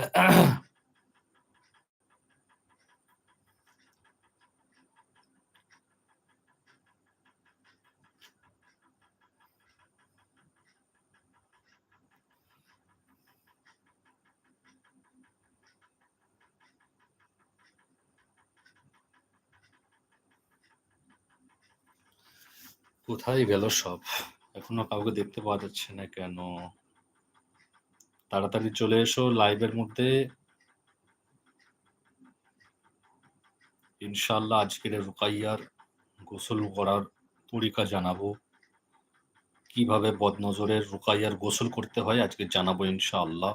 কোথায় গেল সব? এখনও কাউকে দেখতে পাওয়া যাচ্ছে না কেন? তাড়াতাড়ি চলে এসো লাইভের মধ্যে। ইনশাল্লাহ আজকের রুকাইয়ার গোসল করার তরিকা জানাব। কীভাবে বদনজরের রুকাইয়ার গোসল করতে হয় আজকে জানাব ইনশাআল্লাহ।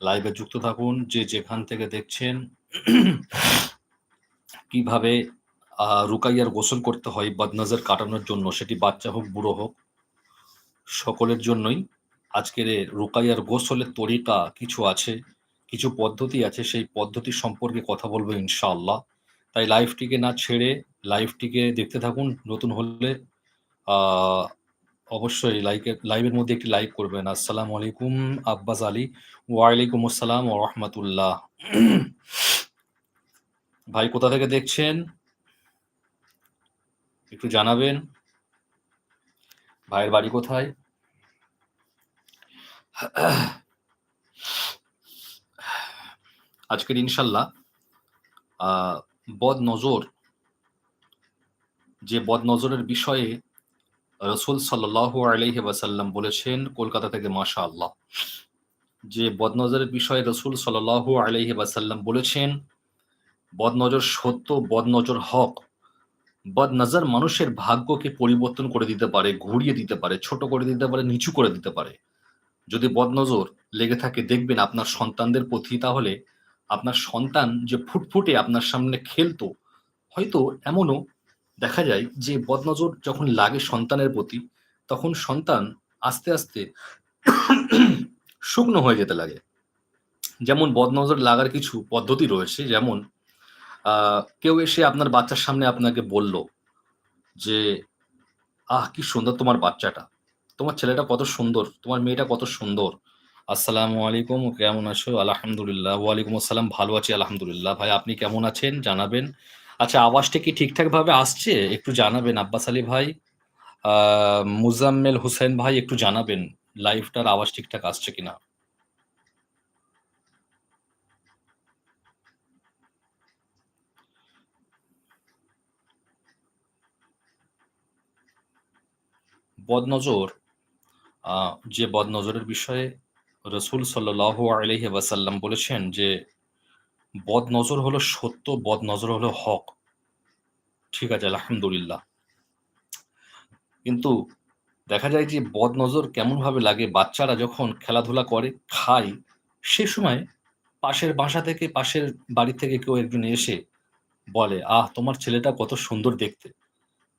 লাইভে যুক্ত থাকুন, যে যেখান থেকে দেখছেন, কীভাবে রুকাইয়ার গোসল করতে হয়, বদনজর কাটানোর জন্য, সেটি বাচ্চা হোক, বুড়ো হোক, সকলের জন্যই। আজকের রুকাইয়ার গোসলের তরিকা কিছু আছে, কিছু পদ্ধতি আছে, সেই পদ্ধতি সম্পর্কে কথা বলব ইনশাআল্লাহ। তাই লাইভটিকে না ছেড়ে লাইভটিকে দেখতে থাকুন, নতুন হলে অবশ্যই লাইকের লাইভের মধ্যে একটি লাইক করবেন। আসসালামু আলাইকুম, আব্বাস আলী। ওয়ালাইকুম আসসালাম ও রহমতুল্লাহ। ভাই, কোথা থেকে দেখছেন? একটু জানাবেন। ভাইয়ের বাড়ি কোথায়? আজকের ইনশাল্লাহ বদ নজর যে বদ নজরের বিষয়ে রসুল সাল্লাহ ওয়াসাল্লাম বলেছেন কলকাতা থেকে মাশা আল্লাহ যে বদনজরের বিষয়ে রসুল সাল্লাহ আলহি ওয়াসাল্লাম বলেছেন, বদনজর সত্য, বদনজর হক, বদনজর মানুষের ভাগ্যকে পরিবর্তন করে দিতে পারে, ঘুরিয়ে দিতে পারে, ছোট করে দিতে পারে, নিচু করে দিতে পারে। যদি বদনজর লেগে থাকে, দেখবেন আপনার সন্তানদের প্রতি তাহলে আপনার সন্তান যে ফুটফুটে আপনার সামনে খেলতো, হয়তো এমনও দেখা যায় যে বদনজর যখন লাগে সন্তানের প্রতি, তখন সন্তান আস্তে আস্তে শুকনো হয়ে যেতে লাগে। যেমন বদনজর লাগার কিছু পদ্ধতি রয়েছে, যেমন কেউ এসে আপনার বাচ্চার সামনে আপনাকে বলল যে, আহ, কি সুন্দর তোমার বাচ্চাটা। তোমার ছেলেটা কত সুন্দর, তোমার মেয়েটা কত সুন্দর। আসসালামু আলাইকুম, কেমন আছো? আলহামদুলিল্লাহ। ওয়ালাইকুম আসসালাম, ভালো আছি, আলহামদুলিল্লাহ। ভাই, আপনি কেমন আছেন? জানাবেন। আচ্ছা আওয়াজটা কি ঠিকঠাক ভাবে আসছে? একটু জানাবেন, আব্বাস আলী ভাই মুজাম্মেল হুসেন ভাই, একটু জানাবেন, লাইভটার আওয়াজ ঠিকঠাক আসছে কিনা? বদনজর যে বদনজরের বিষয়ে রসুল সাল্লাহ আলহি ওয়াসাল্লাম বলেছেন যে, বদনজর হলো সত্য, বদনজর হলো হক। ঠিক আছে, আলহামদুলিল্লাহ। কিন্তু দেখা যায় যে, বদনজর কেমন ভাবে লাগে? বাচ্চারা যখন খেলাধুলা করে, খায়, সে সময় পাশের বাসা থেকে, পাশের বাড়ি থেকে কেউ একজন এসে বলে, আহ, তোমার ছেলেটা কত সুন্দর দেখতে।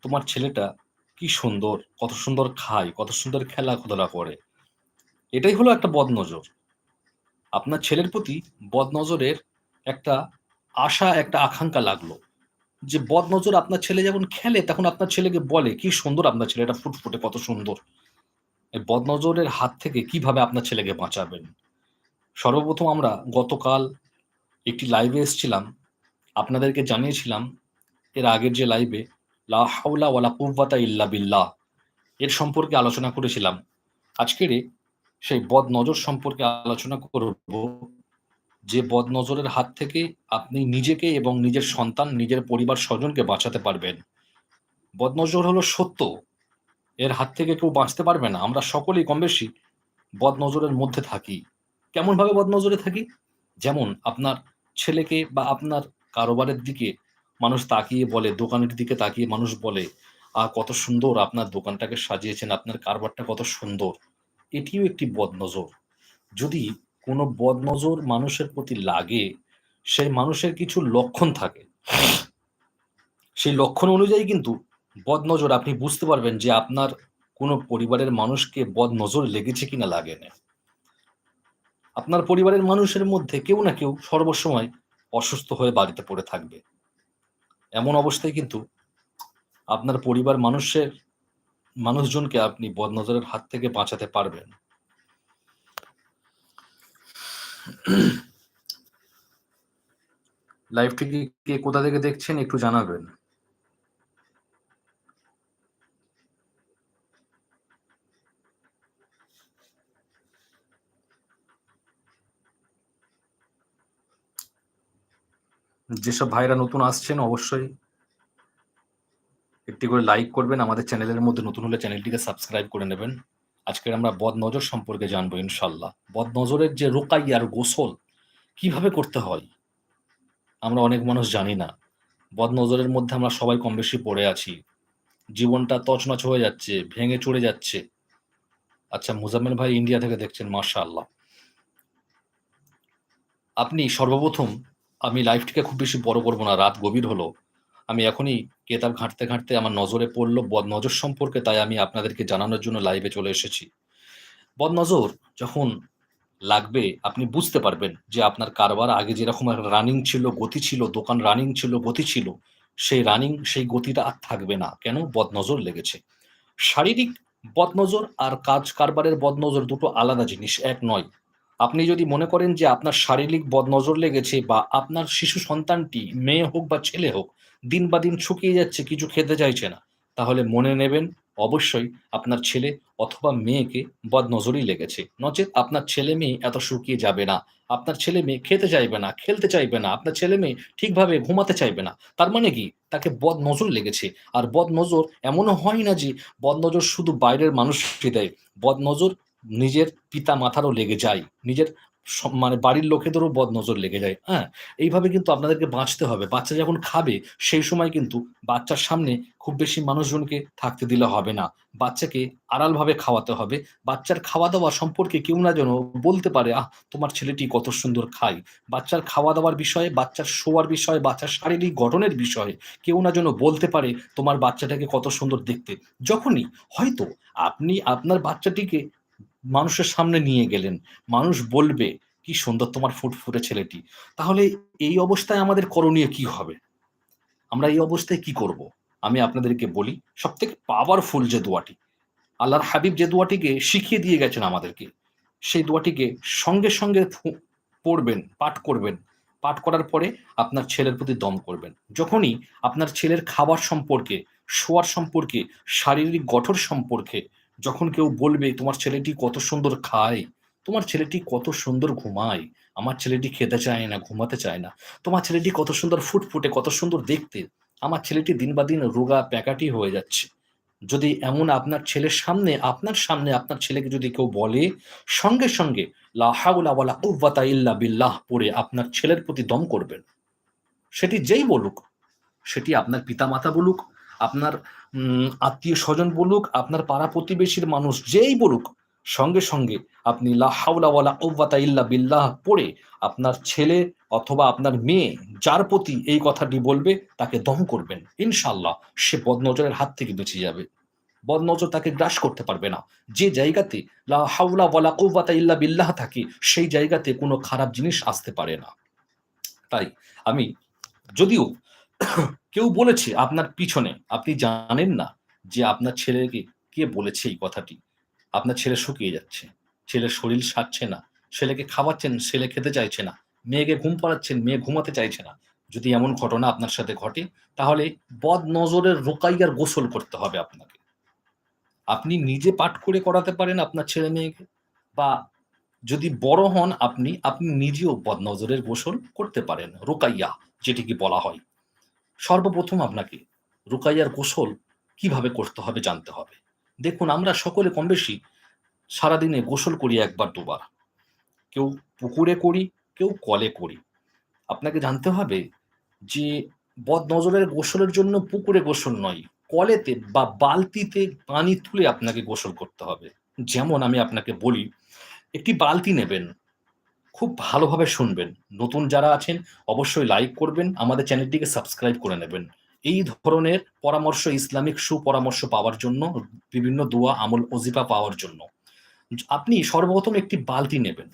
তোমার ছেলেটা কি সুন্দর, কত সুন্দর খায়, কত সুন্দর খেলাধুলা করে। এটাই হলো একটা বদনজর। আপনার ছেলের প্রতি বদনজরের একটা আশা, একটা আকাঙ্ক্ষা লাগল। যে বদনজর আপনার ছেলে যখন খেলে, তখন আপনার ছেলেকে বলে, কি সুন্দর আপনার ছেলেটা ফুটফুটে, কত সুন্দর। এই বদনজরের হাত থেকে কীভাবে আপনার ছেলেকে বাঁচাবেন? সর্বপ্রথম আমরা গতকাল একটি লাইভে এসেছিলাম। আপনাদেরকে জানিয়েছিলাম, এর আগের যে লাইভে লা ওয়ালা কুওয়াতা ইল্লা বিল্লাহ। এর সম্পর্কে আলোচনা করেছিলাম। আজকের সেই বদ নজর সম্পর্কে আলোচনা করব। যে বদ নজরের হাত থেকে আপনি নিজেকে এবং নিজের সন্তান, নিজের পরিবার, স্বজনকে বাঁচাতে পারবেন। বদনজর হলো সত্য। এর হাত থেকে কেউ বাঁচতে পারবে না। আমরা সকলেই কম বেশি বদনজরের মধ্যে থাকি। কেমন ভাবে বদনজরে থাকি? যেমন আপনার ছেলেকে বা আপনার কারোবারের দিকে মানুষ তাকিয়ে বলে, দোকানের দিকে তাকিয়ে মানুষ বলে আহ কত সুন্দর আপনার দোকানটাকে সাজিয়েছেন, আপনার কারবারটা কত সুন্দর। এটিও একটি বদনজর। যদি কোনো বদনজর মানুষের প্রতি লাগে, সেই মানুষের কিছু লক্ষণ থাকে। সেই লক্ষণ অনুযায়ী কিন্তু বদনজর, আপনি বুঝতে পারবেন যে আপনার কোনো পরিবারের মানুষকে বদনজর লেগেছে কিনা লাগে না। আপনার পরিবারের মানুষের মধ্যে কেউ না কেউ সর্বসময় অসুস্থ হয়ে বাড়িতে পড়ে থাকবে। এমন অবস্থায় কিন্তু আপনার পরিবার মানুষের মানুষজনকে আপনি বদনজরের হাত থেকে বাঁচাতে পারবেন। লাইভটি কে কোথা থেকে দেখছেন একটু জানাবেন। যেসব ভাইরা নতুন আসছেন, অবশ্যই একটি করে লাইক করবেন। আমাদের চ্যানেলের মধ্যে নতুন হলে চ্যানেলটিকে সাবস্ক্রাইব করে নেবেন। আজকের আমরা বদ নজর সম্পর্কে জানব ইনশাল্লাহ বদ নজরের যে রোকাই আর গোসল, কীভাবে করতে হয়? আমরা অনেক মানুষ জানি না। বদ নজরের মধ্যে আমরা সবাই কম বেশি পড়ে আছি। জীবনটা তছনছ হয়ে যাচ্ছে, ভেঙে চড়ে যাচ্ছে। আচ্ছা মুজাম্মেল ভাই ইন্ডিয়া থেকে দেখছেন মার্শা আল্লাহ আপনি সর্বপ্রথম আমি লাইফটিকে খুব বেশি বড় করব না, রাত গভীর হলো। আমি এখনই কেতাব ঘাঁটতে ঘাঁটতে আমার নজরে পড়ল বদনজর সম্পর্কে, তাই আমি আপনাদেরকে জানানোর জন্য লাইভে চলে এসেছি। বদনজর, যখন লাগবে, আপনি বুঝতে পারবেন যে আপনার কারবার আগে যেরকম রানিং ছিল, গতি ছিল, দোকান রানিং ছিল, গতি ছিল, সেই রানিং সেই গতিটা আর থাকবে না। কেন? বদনজর লেগেছে। শারীরিক বদনজর আর কাজ কারবারের বদনজর দুটো আলাদা জিনিস, এক নয়। আপনি যদি মনে করেন যে আপনার শারীরিক বদনজর লেগেছে বা আপনার শিশু সন্তানটি মেয়ে হোক বা ছেলে হোক, দিন বা দিন শুকিয়ে যাচ্ছে, কিছু খেতে চাইছে না, তাহলে মনে নেবেন অবশ্যই আপনার ছেলে অথবা মেয়েকে বদনজরই লেগেছে। নচেত আপনার ছেলে মেয়ে এত শুকিয়ে যাবে না, আপনার ছেলে মেয়ে খেতে চাইবে না, খেলতে চাইবে না, আপনার ছেলে মেয়ে ঠিকভাবে ঘুমাতে চাইবে না, তার মানে কি? তাকে বদ নজর লেগেছে। আর বদ নজর এমনও হয় না যে বদ নজর শুধু বাইরের মানুষকে দেয় বদ নজর পিতা মাথারও লেগে যায়। নিজের মানে বাড়ির লোকেদেরও বদ নজর লেগে যায়। হ্যাঁ এইভাবে কিন্তু আপনাদেরকে বাঁচতে হবে। বাচ্চা যখন খাবে, সেই সময় কিন্তু বাচ্চার সামনে খুব বেশি মানুষজনকে থাকতে দিলে হবে না। বাচ্চাকে আড়ালভাবে খাওয়াতে হবে। বাচ্চার খাওয়া দাওয়া সম্পর্কে কেউ না যেন বলতে পারে, আহ, তোমার ছেলেটি কত সুন্দর খায়। বাচ্চার খাওয়া দাওয়ার বিষয়ে, বাচ্চার শোয়ার বিষয়ে, বাচ্চার শারীরিক গঠনের বিষয়ে কেউ না যেন বলতে পারে, তোমার বাচ্চাটাকে কত সুন্দর দেখতে। যখনই হয়তো আপনি আপনার বাচ্চাটিকে মানুষের সামনে নিয়ে গেলেন। মানুষ বলবে, কি সুন্দর তোমার ফুটফুটে ছেলেটি। তাহলে এই অবস্থায় আমাদের করণীয় কি হবে? আমরা এই অবস্থায় কি করব? আমি আপনাদেরকে বলি সব থেকে পাওয়ারফুল যে দোয়াটি, আল্লাহর হাবিব যে দোয়াটিকে শিখিয়ে দিয়ে গেছেন আমাদেরকে, সেই দোয়াটিকে সঙ্গে সঙ্গে পড়বেন, পাঠ করবেন। পাঠ করার পরে আপনার ছেলের প্রতি দম করবেন। যখনই আপনার ছেলের খাবার সম্পর্কে, শোয়ার সম্পর্কে, শারীরিক গঠন সম্পর্কে যখন কেউ বলবে, তোমার ছেলেটি কত সুন্দর খায়, তোমার ছেলেটি কত সুন্দর ঘুমায়, আমার ছেলেটি খেতে চায় না, ঘুমাতে চায় না, তোমার ছেলেটি কত সুন্দর ফুটফুটে, কত সুন্দর দেখতে, আমার ছেলেটি দিন বা দিন রোগা প্যাকাটি হয়ে যাচ্ছে। যদি এমন আপনার ছেলের সামনে, আপনার সামনে আপনার ছেলেকে যদি কেউ বলে, সঙ্গে সঙ্গে লাহাউলা বিল্লাহ পড়ে আপনার ছেলের প্রতি দম করবেন। সেটি যেই বলুক, সেটি আপনার পিতা মাতা বলুক আপনার আত্মীয় স্বজন বলুক, আপনার পাড়া প্রতিবেশীর মানুষ যেই বলুক, সঙ্গে সঙ্গে আপনি লাহাউলা ইল্লা বিল্লাহ পড়ে আপনার ছেলে অথবা আপনার মেয়ে যার প্রতি এই কথাটি বলবে, তাকে দম করবেন। ইনশাল্লাহ সে বদনজরের হাত থেকে বেঁচে যাবে। বদনজর তাকে গ্রাস করতে পারবে না। যে জায়গাতে লা হাওলা ওয়ালা ইল্লা বিল্লাহ থাকে, সেই জায়গাতে কোনো খারাপ জিনিস আসতে পারে না। তাই আমি, যদিও কেউ বলেছে আপনার পিছনে, আপনি জানেন না যে আপনার ছেলেকে কে বলেছে এই কথাটি। আপনার ছেলে শুকিয়ে যাচ্ছে, ছেলের শরীর সারছে না, ছেলেকে খাওয়াচ্ছেন, ছেলে খেতে চাইছে না, মেয়েকে ঘুম পাড়াচ্ছেন, মেয়ে ঘুমাতে চাইছে না। যদি এমন ঘটনা আপনার সাথে ঘটে, তাহলে বদ নজরের রোকাইয়ার গোসল করতে হবে আপনাকে। আপনি নিজে পাঠ করে করাতে পারেন আপনার ছেলে মেয়েকে, বা যদি বড় হন আপনি আপনি নিজেও বদ নজরের গোসল করতে পারেন, রোকাইয়া যেটিকে বলা হয়। সর্বপ্রথম আপনাকে রুকাইয়ার গোসল কীভাবে করতে হবে জানতে হবে। দেখুন, আমরা সকলে কম বেশি সারাদিনে গোসল করি একবার, দুবার। কেউ পুকুরে করি, কেউ কলে করি। আপনাকে জানতে হবে যে বদ নজরের গোসলের জন্য পুকুরে গোসল নয়, কলেতে বা বালতিতে পানি তুলে আপনাকে গোসল করতে হবে। যেমন আমি আপনাকে বলি, একটি বালতি নেবেন খুব ভালোভাবে শুনবেন। নতুন যারা আছেন, অবশ্যই লাইক করবেন, আমাদের চ্যানেলটিকে সাবস্ক্রাইব করে নেবেন। এই ধরনের পরামর্শ, ইসলামিক সুপরামর্শ পাওয়ার জন্য, বিভিন্ন দোয়া, আমল অজিফা পাওয়ার জন্য। আপনি সর্বপ্রথম একটি বালতি নেবেন।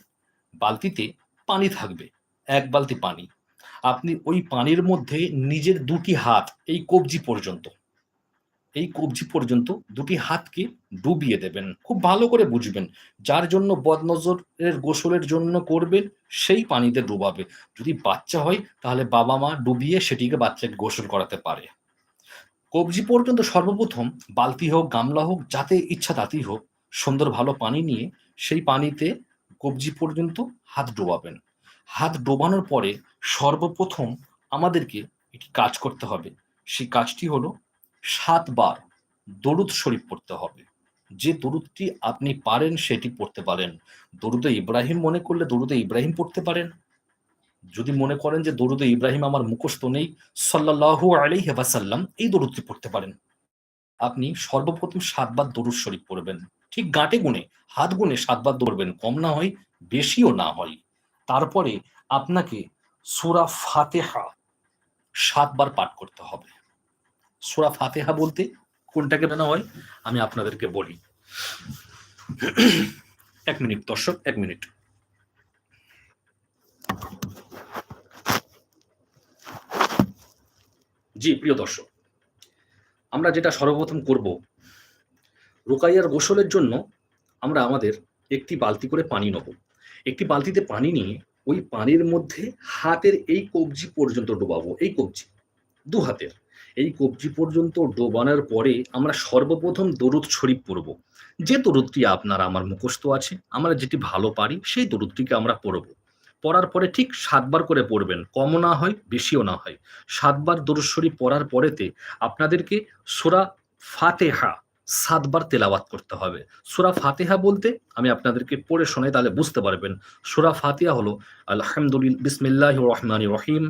বালতিতে পানি থাকবে, এক বালতি পানি। আপনি ওই পানির মধ্যে নিজের দুটি হাত, এই কবজি পর্যন্ত এই কবজি পর্যন্ত দুটি হাতকে ডুবিয়ে দেবেন। খুব ভালো করে বুঝবেন। যার জন্য বদনজরের গোসলের জন্য করবেন, সেই পানিতে ডুবাবে। যদি বাচ্চা হয়, তাহলে বাবা মা ডুবিয়ে সেটিকে বাচ্চাকে গোসল করাতে পারে। কবজি পর্যন্ত সর্বপ্রথম বালতি হোক, গামলা হোক, যাতে ইচ্ছা তাতেই হোক, সুন্দর ভালো পানি নিয়ে সেই পানিতে কবজি পর্যন্ত হাত ডোবাবেন। হাত ডোবানোর পরে সর্বপ্রথম আমাদেরকে একটি কাজ করতে হবে। সেই কাজটি হলো সাতবার দরুদ শরীফ পড়তে হবে। যে দরুদটি আপনি পারেন সেটি পড়তে পারেন। দরুদে ইব্রাহিম মনে করলে দরুদে ইব্রাহিম পড়তে পারেন। যদি মনে করেন যে দরুদে ইব্রাহিম আমার মুখস্থ নেই সাল্লাহু আলাইহি ওয়াসাল্লাম এই দরুদটি পড়তে পারেন। আপনি সর্বপ্রথম সাতবার দরুদ শরীফ পড়বেন। ঠিক গাঁটে গুনে হাত গুনে সাতবার দৌড়বেন কম না হয়, বেশিও না হয়। তারপরে আপনাকে সুরা ফাতেহা সাতবার পাঠ করতে হবে। সুরা ফাতেহা বলতে কোনটাকে জানা হয়, আমি আপনাদেরকে বলি। এক মিনিট, দর্শক, এক মিনিট। জি, প্রিয় দর্শক, আমরা যেটা সর্বপ্রথম করব, রোকাইয়ার গোসলের জন্য আমরা আমাদের একটি বালতি করে পানি নেব। একটি বালতিতে পানি নিয়ে ওই পানির মধ্যে হাতের এই কবজি পর্যন্ত ডোবাবো, এই কবজি দু হাতের এই কবজি পর্যন্ত ডোবানোর পরে আমরা সর্বপ্রথম দরুদ শরীফ পড়ব। যে দরুদটি আপনার আমার মুখস্থ আছে, আমরা যেটি ভালো পারি সেই দরুদটিকে আমরা পড়ব। পড়ার পরে ঠিক সাতবার করে পড়বেন, কমও না হয়, বেশিও না হয়। সাতবার দরুদ শরীফ পড়ার পরেতে আপনাদেরকে সোরা ফাতেহা সাতবার তেলাওয়াত করতে হবে। সুরা ফাতেহা বলতে আমি আপনাদেরকে পড়ে শোনাই তাহলে বুঝতে পারবেন, সুরা ফাতিহা হলো আলহামদুলিল্লাহ বিসমিল্লাহ রহমান রহিম,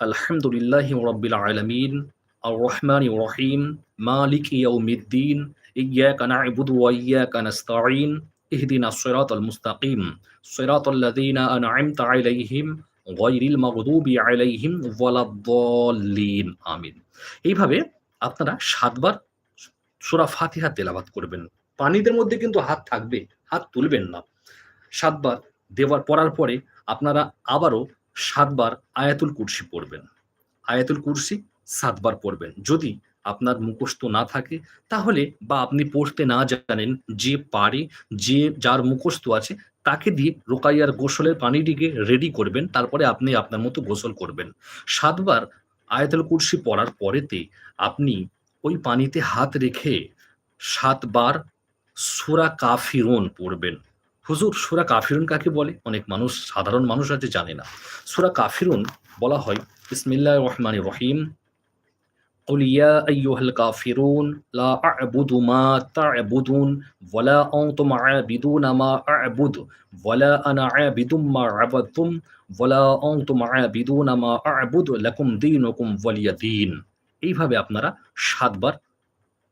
আলহামদুলিল্লাহ রব্বিল আলমিন আর রহমান রহিম মালিক ইয়াউমিদ্দিন ইয়াকা না'বুদু ওয়া ইয়াকা নাস্তাঈন ইহদিনা সিরাতাল মুস্তাকিম সিরাতাল লাযীনা আন'আমতা আলাইহিম গায়রিল মাগদুবি আলাইহিম ওয়ালাদ-দাল্লিন আমিন এইভাবে আপনারা সাতবার সূরা ফাতিহা তেলাওয়াত করবেন। পানিদের মধ্যে কিন্তু হাত থাকবে, হাত তুলবেন না। সাতবার দেওয়ার পড়ার পরে আপনারা আবারও সাতবার আয়াতুল কুরসি পড়বেন। আয়াতুল কুরসি সাতবার পড়বেন। যদি আপনার মুখস্থ না থাকে, তাহলে বা আপনি পড়তে না জানেন যে পারে যে যার মুখস্থ আছে, তাকে দিয়ে রোকাইয়ার গোসলের পানিটিকে রেডি করবেন, তারপরে আপনি আপনার মতো গোসল করবেন। সাতবার আয়াতুল কুরসি পড়ার পরেতে আপনি ওই পানিতে হাত রেখে সাতবার সুরা কাফিরুন পড়বেন। হুজুর, সুরা কাফিরুন কাকে বলে? অনেক মানুষ, সাধারণ মানুষ আছে, জানে না। সুরা কাফিরুন বলা হয় বিসমিল্লাহ রহমান রহিম قل يا أيها الكافرون لا أعبد ما تعبدون ولا أنتم عابدون ما أعبد ولا أنا عابد ما عبدتم ولا أنتم عابدون ما أعبد لكم دينكم ولي دين এইভাবে আপনারা সাতবার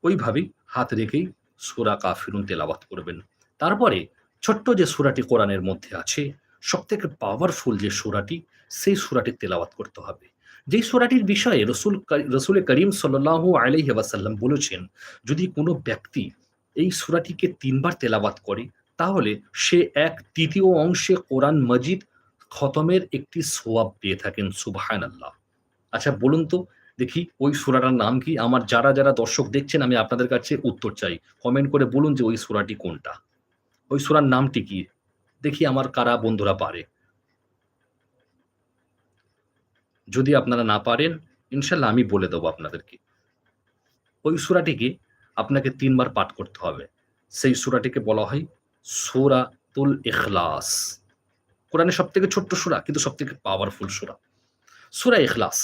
ওইভাবেই হাত রেখেই সুরা কাফিরুন তেলাওয়াত করবেন তারপরে ছোট্ট যে সুরাটি কোরআনের মধ্যে আছে সব থেকে পাওয়ারফুল যে সুরাটি সেই সুরাটি তেলাওয়াত করতে হবে যেই সুরাটির বিষয়ে রসুল রসুল করিম সাল্লাহ আলহি ওয়াসাল্লাম বলেছেন, যদি কোনো ব্যক্তি এই সুরাটিকে তিনবার তেলাওয়াত করে, তাহলে সে এক তৃতীয় অংশে কোরআন মজিদ খতমের একটি সোয়াব পেয়ে থাকেন সুবাহান আল্লাহ আচ্ছা বলুন তো, দেখি ওই সুরাটার নাম কি? আমার যারা যারা দর্শক দেখছেন, আমি আপনাদের কাছে উত্তর চাই। কমেন্ট করে বলুন যে ওই সুরাটি কোনটা। ওই সুরার নামটি কি? দেখি আমার কারা বন্ধুরা পারে। যদি আপনারা না পারেন, ইনশাল্লাহ আমি বলে দেবো আপনাদেরকে। ওই সুরাটিকে আপনাকে তিনবার পাঠ করতে হবে। সেই সুরাটিকে বলা হয় সুরাতুল ইখলাস। কোরআনের সব থেকে ছোট্ট সুরা, কিন্তু সব থেকে পাওয়ারফুল সুরা। সুরা ইখলাস।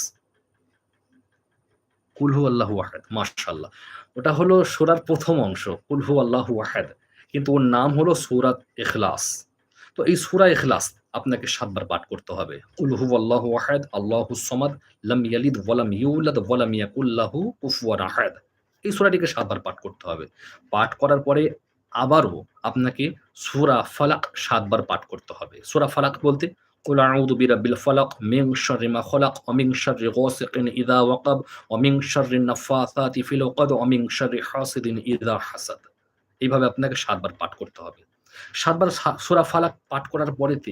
কুলহু আল্লাহ ওয়াহেদ মাশাল্লাহ ওটা হলো সুরার প্রথম অংশ কুলহু আল্লাহ ওয়াহেদ কিন্তু ওর নাম হলো সুরাত ইখলাস। তো এই সুরা ইখলাস আপনাকে সাতবার পাঠ করতে হবে কুলহু আল্লাহ ওয়াহেদ আল্লাহু সমাদ লাম ইয়ালিদ ওয়ালাম ইউলাদ ওয়ালাম ইয়াকুল্লাহু কুফুয়ান আহাদ এই সুরাটিকে সাতবার পাঠ করতে হবে পাঠ করার পরে আবারও আপনাকে সুরা ফালাক সাতবার পাঠ করতে হবে সুরা ফালাক বলতে قل أعوذ برب الفلق من شر ما خلق ومن شر غاسق إذا وقب ومن شر النفاثات في العقد ومن شر حاسد إذا حسد এইভাবে আপনাকে সাতবার পাঠ করতে হবে সাতবার সুরা ফালাক পাঠ করার পরেতে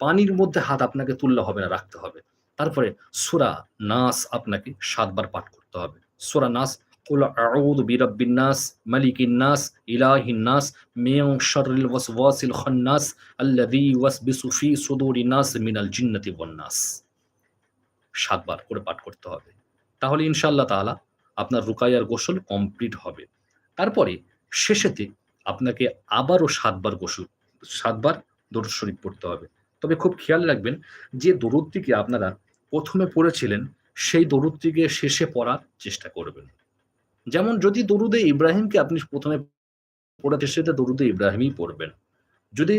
পানির মধ্যে হাত আপনাকে তুললে হবে না রাখতে হবে তারপরে সুরা নাস আপনাকে সাতবার পাঠ করতে হবে সুরা নাস قل أعوذ برب الناس ملك الناس إله الناس من شر الوسواس الخناس الذي يوسوس في صدور الناس من الجنة والناس সাতবার করে পাঠ করতে হবে তাহলে ইনশাআল্লাহ তাআলা আপনার রুকাইয়ার গোসল কমপ্লিট হবে তারপরে শেষেতে আপনাকে আবারও সাতবার গোসল সাতবার দরুদ শরীফ পড়তে হবে তবে খুব খেয়াল রাখবেন যে দরুদটিকে আপনারা প্রথমে পড়েছিলেন, সেই দরুদটিকে শেষে পড়ার চেষ্টা করবেন। যেমন যদি দরুদে ইব্রাহিমকে আপনি প্রথমে পড়াতে সেটা দরুদে ইব্রাহিমই পড়বেন। যদি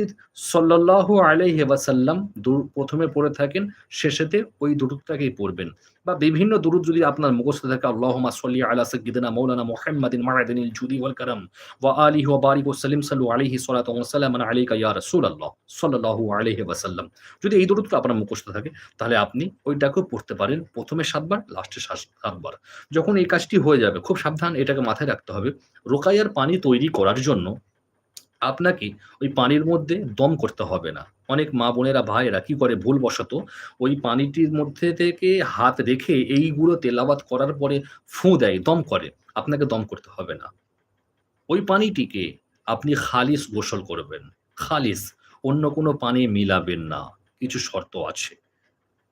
সল্লাল্লাহু আলাইহি ওয়াসাল্লাম দরুদ প্রথমে পড়ে থাকেন, শেষেতে ওই দরুদটাকেই পড়বেন। বা বিভিন্ন দরুদ যদি আপনার মুখস্থ থাকে, আল্লাহুম্মা সাল্লি আলা সাইয়্যিদিনা মাওলানা মুহাম্মাদিন মা'আদিনিল জুদি ওয়াল কারাম ওয়া আলিহি ওয়া বারিক ওয়া সাল্লিম সাল্লু আলাইহি সালাতু ওয়া সালামান আলাইকা ইয়া রাসূলুল্লাহ সাল্লাল্লাহু আলাইহি ওয়াসাল্লাম। যদি এই দরুদটা আপনার মুখস্থ থাকে, তাহলে আপনি ওইটাকেও পড়তে পারেন প্রথমে সাতবার লাস্টে সাতবার। যখন এই কাজটি হয়ে যাবে, খুব সাবধান এটাকে মাথায় রাখতে হবে। রোকাইয়ার পানি তৈরি করার জন্য আপনাকে ওই পানির মধ্যে দম করতে হবে না। অনেক মা বোনেরা ভাইয়েরা কি করে ভুলবশত ওই পানিটির মধ্যে থেকে হাত রেখে এইগুলো তেলাওয়াত করার পরে ফু দেয়, দম করে। আপনাকে দম করতে হবে না। ওই পানিটিকে আপনি খালিস গোসল করবেন। খালিস অন্য কোনো পানি মিলাবেন না। কিছু শর্ত আছে।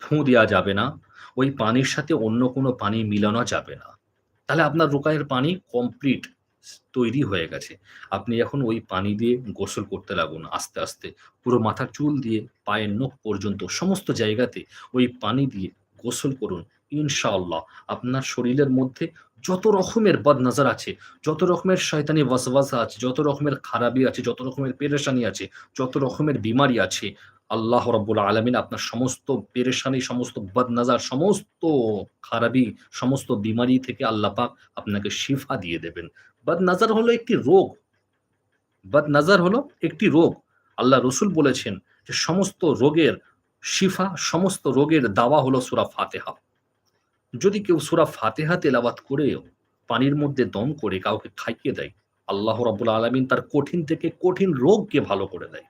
ফু দেওয়া যাবে না, ওই পানির সাথে অন্য কোনো পানি মিলানো যাবে না। তাহলে আপনার রোকায়ের পানি কমপ্লিট তৈরি হয়ে গেছে। আপনি এখন ওই পানি দিয়ে গোসল করতে লাগুন আস্তে আস্তে। পুরো মাথার চুল দিয়ে, পায়ের নখ পর্যন্ত, সমস্ত জায়গাতে ওই পানি দিয়ে গোসল করুন, ইনশাআল্লাহ। আপনার শরীরের মধ্যে যত রকমের বদনজর আছে, যত রকমের শয়তানি ওয়াসওয়াসা আছে, যত রকমের খারাপি আছে, যত রকমের পেরেশানি আছে, যত রকমের বিমারি আছে, আল্লাহ রব্বুল আলমিন আপনার সমস্ত পেরেশানি, সমস্ত বদনজার, সমস্ত খারাপি, সমস্ত বিমারি থেকে আল্লাহ পাক আপনাকে শিফা দিয়ে দেবেন। বদনজর হলো একটি রোগ। বদনজর হলো একটি রোগ। আল্লাহ রসুল বলেছেন যে সমস্ত রোগের শিফা, সমস্ত রোগের দাওয়া হলো সুরা ফাতেহা। যদি কেউ সুরা ফাতেহা তেলাবাত করেও পানির মধ্যে দম করে কাউকে খাইয়ে দেয়, আল্লাহ রাবুল আলমিন তার কঠিন থেকে কঠিন রোগকে ভালো করে দেয়।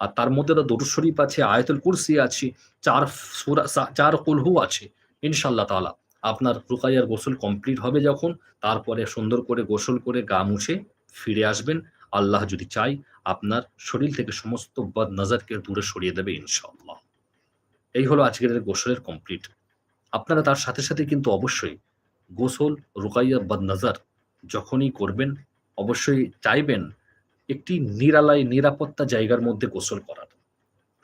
আর তার মধ্যে তো দরুদ শরীফ আছে, আয়তুল কুরসি আছে, চার সুরা চার কুলহু আছে ইনশাল্লাহ তাআলা। আপনার রুকাইয়ার গোসল কমপ্লিট হবে যখন, তারপরে সুন্দর করে গোসল করে গা মুছে ফিরে আসবেন। আল্লাহ যদি চাই আপনার শরীর থেকে সমস্ত বদ নজরকে দূরে সরিয়ে দেবে ইনশাআল্লাহ। এই হলো আজকের গোসলের কমপ্লিট। আপনারা তার সাথে সাথে কিন্তু অবশ্যই গোসল, রুকাইয়া বদ নজর যখনই করবেন, অবশ্যই চাইবেন একটি নিরালায়, নিরাপত্তা জায়গার মধ্যে গোসল করার।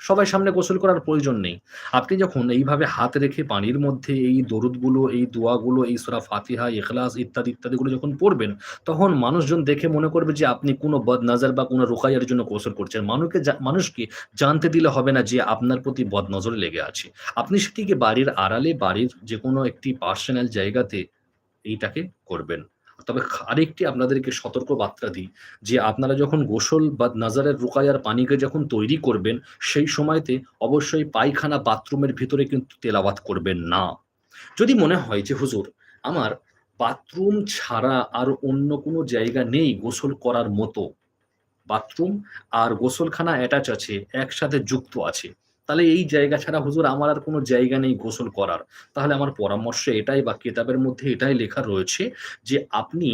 সবাই সামনে গোসল করার প্রয়োজন নেই। আপনি যখন এইভাবে হাত রেখে পানির মধ্যে এই দরুদগুলো, এই দোয়াগুলো, এই সোরা ফাতিহা, ইখলাস ইত্যাদি ইত্যাদিগুলো যখন পড়বেন, তখন মানুষজন দেখে মনে করবে যে আপনি কোনো বদনজর বা কোনো রোকাইয়ার জন্য গোসল করছেন। মানুষকে মানুষকে জানতে দিলে হবে না যে আপনার প্রতি বদনজরে লেগে আছে। আপনি সেটিকে বাড়ির আড়ালে, বাড়ির যে কোনো একটি পার্সোনাল জায়গাতে এইটাকে করবেন? তবে আরেকটি আপনাদেরকে সতর্ক বার্তা দিই যে আপনারা যখন গোসল বা নাজারের রুকায়ার পানিকে যখন তৈরি করবেন, সেই সময়তে অবশ্যই পায়খানা বাথরুমের ভিতরে কিন্তু তেলাওয়াত করবেন না। যদি মনে হয় যে, হুজুর, আমার বাথরুম ছাড়া আর অন্য কোনো জায়গা নেই গোসল করার মতো। বাথরুম আর গোসলখানা অ্যাটাচ আছে, একসাথে যুক্ত আছে। তাহলে এই জায়গা ছাড়া হুজুর আমার আর কোনো জায়গা নেই গোসল করার। তাহলে আমার পরামর্শ এটাই বা কেতাবের মধ্যে এটাই লেখা রয়েছে যে আপনি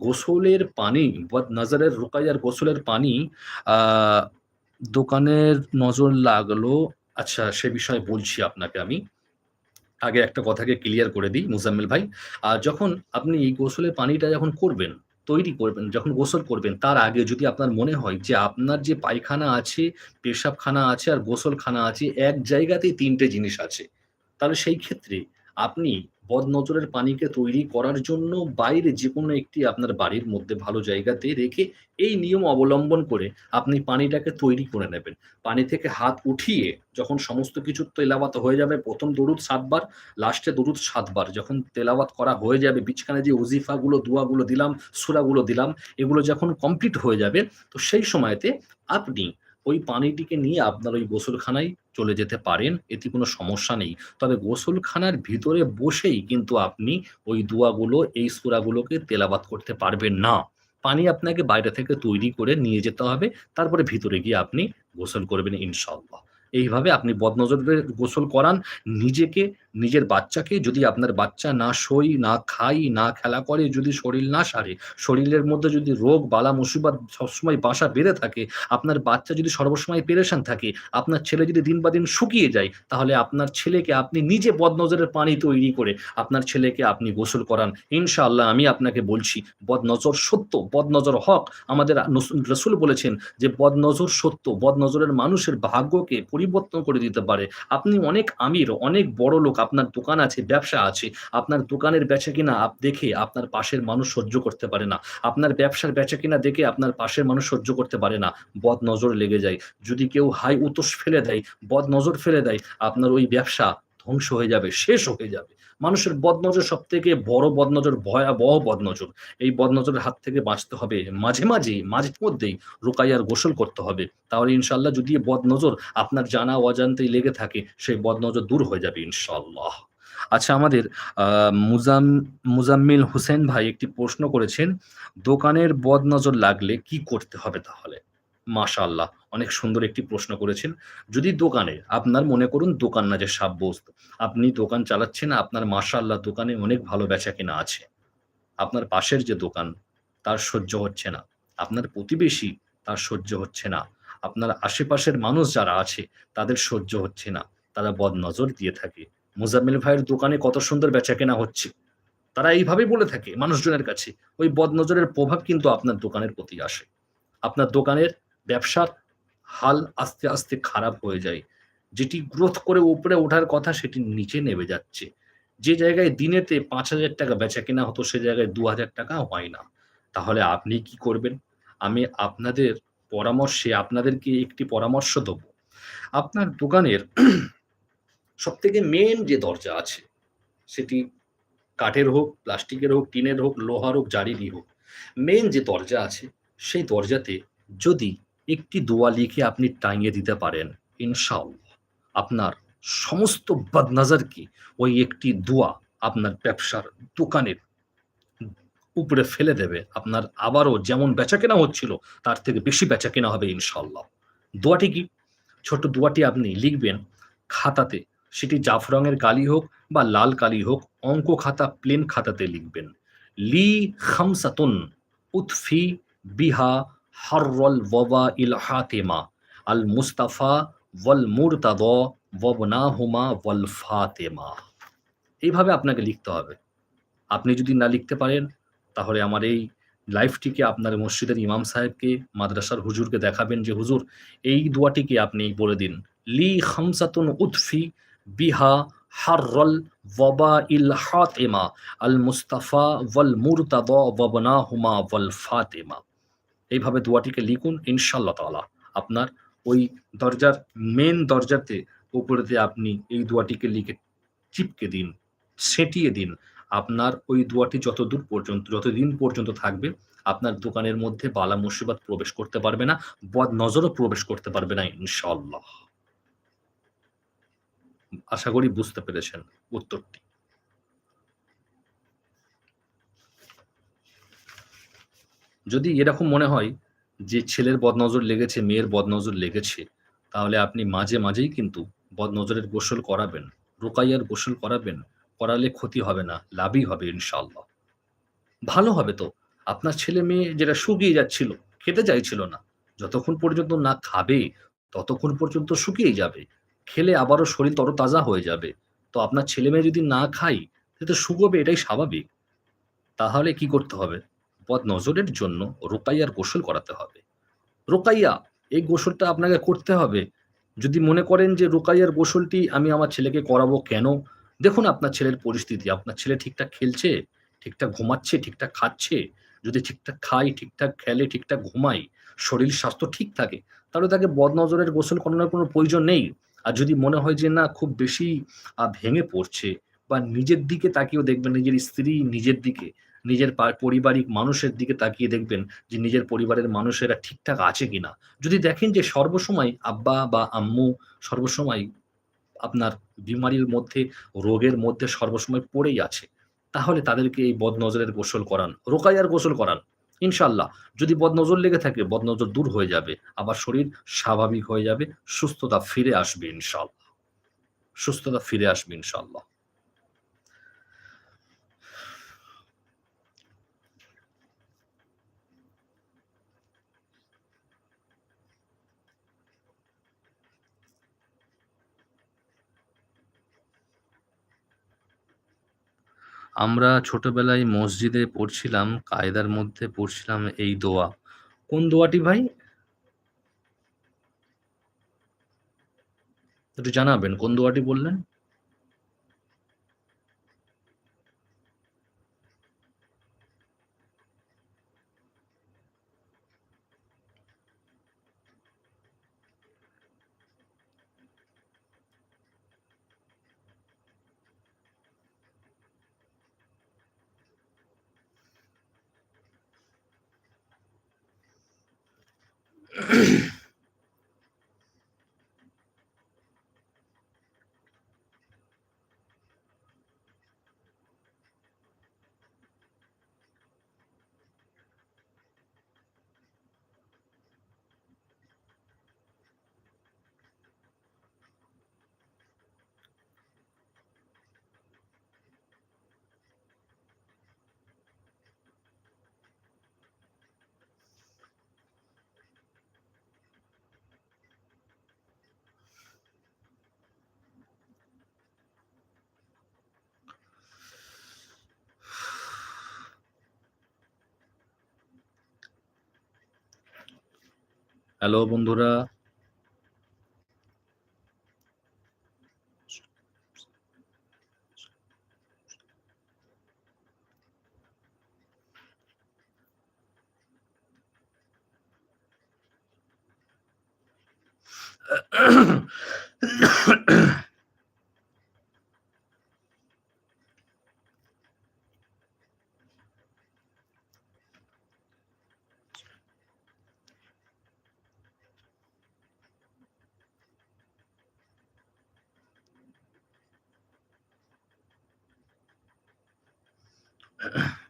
গোসলের পানি নজরের রুকাইয়ার গোসলের পানি দোকানের নজর লাগল। আচ্ছা সে বিষয়ে বলছি আপনাকে আমি। আগে একটা কথাকে ক্লিয়ার করে দিই, মুজাম্মিল ভাই। আর যখন আপনি এই গোসলের পানিটা যখন করবেন তৈরি করবেন, যখন গোসল করবেন, তার আগে যদি আপনার মনে হয় যে আপনার যে পায়খানা আছে, পেশাবখানা আছে আর গোসলখানা আছে, এক জায়গাতেই তিনটে জিনিস আছে, তাহলে সেই ক্ষেত্রে আপনি বদনজরের পানিকে তৈরি করার জন্য বাইরে যে কোনো একটি আপনার বাড়ির মধ্যে ভালো জায়গাতে রেখে এই নিয়ম অবলম্বন করে আপনি পানিটাকে তৈরি করে নেবেন। পানি থেকে হাত উঠিয়ে যখন সমস্ত কিছু তেলাওয়াত হয়ে যাবে, প্রথম দরুদ সাতবার লাস্টে দরুদ সাতবার, যখন তেলাওয়াত করা হয়ে যাবে বিছখানে যে ওজিফাগুলো, দুয়াগুলো দিলাম, সুরাগুলো দিলাম, এগুলো যখন কমপ্লিট হয়ে যাবে, তো সেই সময়তে আপনি ওই পানিটিকে নিয়ে আপনার ওই গোসলখানায় চলে যেতে পারেন, এতে কোনো সমস্যা নেই। তবে গোসলখানার ভিতরে বসেই কিন্তু আপনি ওই দোয়াগুলো, এই সুরাগুলোকে তেলাবাত করতে পারবেন না। পানি আপনাকে বাইরে থেকে তৈরি করে নিয়ে যেতে হবে, তারপরে ভিতরে গিয়ে আপনি গোসল করবেন ইনশাল্লাহ এইভাবে আপনি বদনজরের গোসল করান, নিজেকে নিজের বাচ্চাকে যদি আপনার বাচ্চা না সই না খাই না খেলা করে, যদি শরীর না সারে, শরীরের মধ্যে যদি রোগ, বালা, মুসিবত সবসময় বাসা বেঁধে থাকে, আপনার বাচ্চা যদি সর্বসময় পেরেশান থাকে, আপনার ছেলে যদি দিন বা দিন শুকিয়ে যায়, তাহলে আপনার ছেলেকে আপনি নিজে বদনজরের পানি তৈরি করে আপনার ছেলেকে আপনি গোসল করান। ইনশাআল্লাহ আমি আপনাকে বলছি, বদনজর সত্য, বদনজর হক। আমাদের রসুল বলেছেন যে, বদনজর সত্য, বদনজরের মানুষের ভাগ্যকে পরিবর্তন করে দিতে পারে। আপনি অনেক আমির, অনেক বড় লোক আপনার দোকান আছে, ব্যবসা আছে, আপনার দোকানের বেচা কিনা আপ দেখে আপনার পাশের মানুষ সহ্য করতে পারে না। আপনার ব্যবসার বেচা কিনা দেখে আপনার পাশের মানুষ সহ্য করতে পারে না। বদ নজর লেগে যায়। যদি কেউ হাই উতোষ ফেলে দেয়, বদ নজর ফেলে দেয়, আপনার ওই ব্যবসা ধ্বংস হয়ে যাবে, শেষ হয়ে যাবে। মানুষের বদনজর সব থেকে বড় বদনজর, ভয়াবহ বদনজর। এই বদনজরের হাত থেকে বাঁচতে হবে। মাঝে মাঝে মাঝে মধ্যেই রোকাইয়ার গোসল করতে হবে। তাহলে ইনশাল্লাহ যদি বদনজর আপনার জানা অজান্তেই লেগে থাকে, সেই বদনজর দূর হয়ে যাবে ইনশাল্লাহ আচ্ছা আমাদের মুজাম, মুজাম্মিল হোসেন ভাই একটি প্রশ্ন করেছেন, দোকানের বদনজর লাগলে কি করতে হবে তাহলে? মাশাআল্লাহ, অনেক সুন্দর একটি প্রশ্ন করেছেন। যদি দোকানে, আপনার মনে করুন দোকান না যে সাব্যস্ত, আপনি দোকান চালাচ্ছেন, আপনার মাশাআল্লাহ দোকানে অনেক ভালো বেচা কিনা আছে। আপনার পাশের যে দোকান, তার সহ্য হচ্ছে না। আপনার প্রতিবেশী, তার সহ্য হচ্ছে না। আপনার আশেপাশের মানুষ যারা আছে, তাদের সহ্য হচ্ছে না। তারা বদ নজর দিয়ে থাকে। মুজাম্মিল ভাইয়ের দোকানে কত সুন্দর বেচা কেনা হচ্ছে। তারা এইভাবেই বলে থাকে মানুষজনের কাছে। ওই বদনজরের প্রভাব কিন্তু আপনার দোকানের প্রতি আসে। আপনার দোকানের ব্যবসার হাল আস্তে আস্তে খারাপ হয়ে যায়। যেটি গ্রোথ করে উপরে ওঠার কথা সেটি নিচে নেমে যাচ্ছে। যে জায়গায় দিনেতে পাঁচ হাজার টাকা বেচা কেনা হতো, সে জায়গায় দু হাজার টাকা হয় না। তাহলে আপনি কি করবেন? আমি আপনাদের পরামর্শে, আপনাদেরকে একটি পরামর্শ দেব। আপনার দোকানের সব থেকে মেন যে দরজা আছে, সেটি কাঠের হোক, প্লাস্টিকের হোক, টিনের হোক, লোহার হোক, জারিরই হোক মেন যে দরজা আছে, সেই দরজাতে যদি একটি দোয়া লিখে আপনি টাঙিয়ে দিতে পারেন, ইনশাআল্লাহ। আপনার সমস্ত বদনজরকে ওই একটি দোয়া আপনার ব্যবসার দোকানের উপরে ফেলে দেবে। আপনার আবারও যেমন বেচা কেনা হচ্ছিল, তার থেকে বেশি বেচা কেনা হবে ইনশাল্লাহ দোয়াটি কি? ছোট দোয়াটি আপনি লিখবেন, খাতাতে। সেটি জাফরঙের কালি হোক বা লাল কালি হোক, অঙ্ক খাতা, প্লেন খাতাতে লিখবেন। লি খামসাতুন উৎফি বিহা হাররল ওয়াবা ইল হাতেমা, আল মুস্তাফা ওয়াল মুরতাদ ওয়াবনাহুমা ওয়াল ফাতেমা। এইভাবে আপনাকে লিখতে হবে। আপনি যদি না লিখতে পারেন, তাহলে আমার এই লাইফটিকে আপনার মসজিদের ইমাম সাহেবকে, মাদ্রাসার হুজুরকে দেখাবেন যে, হুজুর, এই দোয়াটিকে আপনি বলে দিন। লি খামসাতুন উৎফি বিহা হাররল ওয়াবা ইল হাতেমা, আল মুস্তাফা ওয়াল মুরতাদ ওয়াবনাহুমা ওয়াল ফাতেমা। এইভাবে দোয়াটিকে লিখুন ইনশাল্লাহ তালা আপনার ওই দরজার মেন দরজাতে উপরেতে আপনি এই দোয়াটিকে লিখে চিপকে দিন সেটিয়ে দিন। আপনার ওই দোয়াটি যতদূর পর্যন্ত, যতদিন পর্যন্ত থাকবে, আপনার দোকানের মধ্যে বালা মুসিবত প্রবেশ করতে পারবে না, বদ নজরও প্রবেশ করতে পারবে না ইনশাল্লাহ আশা করি বুঝতে পেরেছেন উত্তরটি। যদি এরকম মনে হয় যে ছেলের বদনজর লেগেছে, মেয়ের বদনজর লেগেছে, তাহলে আপনি মাঝে মাঝেই কিন্তু বদনজরের গোসল করাবেন, রোকাইয়ার গোসল করাবেন, করালে ক্ষতি হবে না, লাভই হবে ইনশাল্লাহ ভালো হবে তো, আপনার ছেলে মেয়ে যেটা শুকিয়ে যাচ্ছিল, খেতে চাইছিল না, যতক্ষণ পর্যন্ত না খাবে, ততক্ষণ পর্যন্ত শুকিয়ে যাবে, খেলে আবারও শরীর তরতাজা হয়ে যাবে, তো আপনার ছেলে মেয়ে যদি না খাই সে তো শুকোবে, এটাই স্বাভাবিক, তাহলে কি করতে হবে? বদ নজরের জন্য রোকাইয়ার গোসল করাতে হবে। রোকাইয়া, এই গোসলটা আপনাকে করতে হবে। যদি মনে করেন যে রোকাইয়ার গোসলটি আমি আমার ছেলেকে করাবো কেন? দেখুন আপনার ছেলের পরিস্থিতি। আপনার ছেলে ঠিকঠাক খেলছে, ঠিকঠাক ঘুমাচ্ছে, ঠিকঠাক খাচ্ছে। যদি ঠিকঠাক খাই ঠিকঠাক খেলে, ঠিকঠাক ঘুমাই শরীর স্বাস্থ্য ঠিক থাকে, তাহলে তাকে বদনজরের গোসল করানোর কোনো প্রয়োজন নেই। আর যদি মনে হয় যে না, খুব বেশি ভেঙে পড়ছে বা নিজের দিকে তাকিয়েও দেখবেন নিজের স্ত্রী নিজের দিকে নিজের পারিবারিক মানুষের দিকে তাকিয়ে দেখবেন যে নিজের পরিবারের মানুষেরা ঠিকঠাক আছে কিনা। যদি দেখেন যে সর্বসময় আব্বা বা আম্মু সর্বসময় আপনার বিমারির মধ্যে, রোগের মধ্যে সর্বসময় পড়েই আছে, তাহলে তাদেরকে এই বদনজরের গোসল করান, রোকাইয়ার গোসল করান ইনশাল্লাহ যদি বদনজর লেগে থাকে, বদনজর দূর হয়ে যাবে, আবার শরীর স্বাভাবিক হয়ে যাবে, সুস্থতা ফিরে আসবে ইনশাল্লাহ সুস্থতা ফিরে আসবে ইনশাল্লাহ আমরা ছোটবেলায় মসজিদে পড়ছিলাম, কায়দার মধ্যে পড়ছিলাম এই দোয়া। কোন দোয়াটি ভাই? একটু জানাবেন কোন দোয়াটি বললেন? হ্যালো বন্ধুরা। uh,